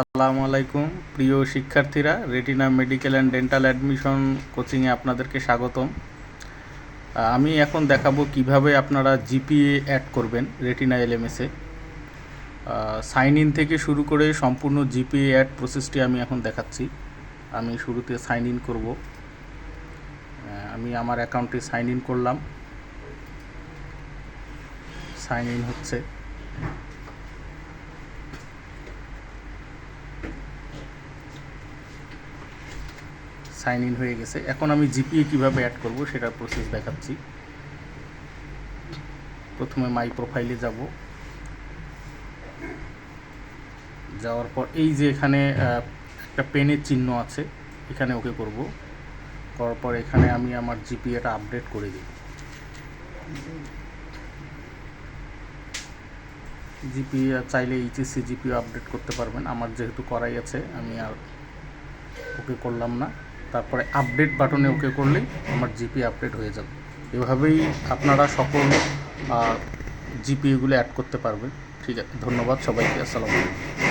আসসালামু আলাইকুম। প্রিয় শিক্ষার্থীরা, Retina medical and dental admission কোচিংয়ে আপনাদেরকে স্বাগতম। আমি এখন দেখাবো কীভাবে আপনারা জিপিএ অ্যাড করবেন রেটিনা এলএমএসে সাইন ইন থেকে শুরু করে সম্পূর্ণ জিপিএ অ্যাড প্রসেসটি আমি এখন দেখাচ্ছি। আমি শুরুতে সাইন ইন করব। আমি আমার অ্যাকাউন্টে সাইন ইন করলাম। সাইন ইন হচ্ছে। সাইন ইন হয়ে গেছে। এখন আমি জিপিএ কীভাবে অ্যাড করব সেটার প্রসেস দেখাচ্ছি। প্রথমে মাই প্রোফাইলে যাব। যাওয়ার পর এই যে এখানে একটা পেনের চিহ্ন আছে, এখানে ওকে করব। করার পর এখানে আমি আমার জিপিএটা আপডেট করে দিই। জিপি চাইলে এইচএসসি জিপিও আপডেট করতে পারবেন। আমার যেহেতু করাই আছে, আমি আর ওকে করলাম না। তারপরে আপডেট বাটনে ওকে করলেই আমার জিপি আপডেট হয়ে যাবে। এভাবেই আপনারা সকল জিপিগুলো অ্যাড করতে পারবেন। ঠিক আছে, ধন্যবাদ সবাইকে, আসসালামু আলাইকুম।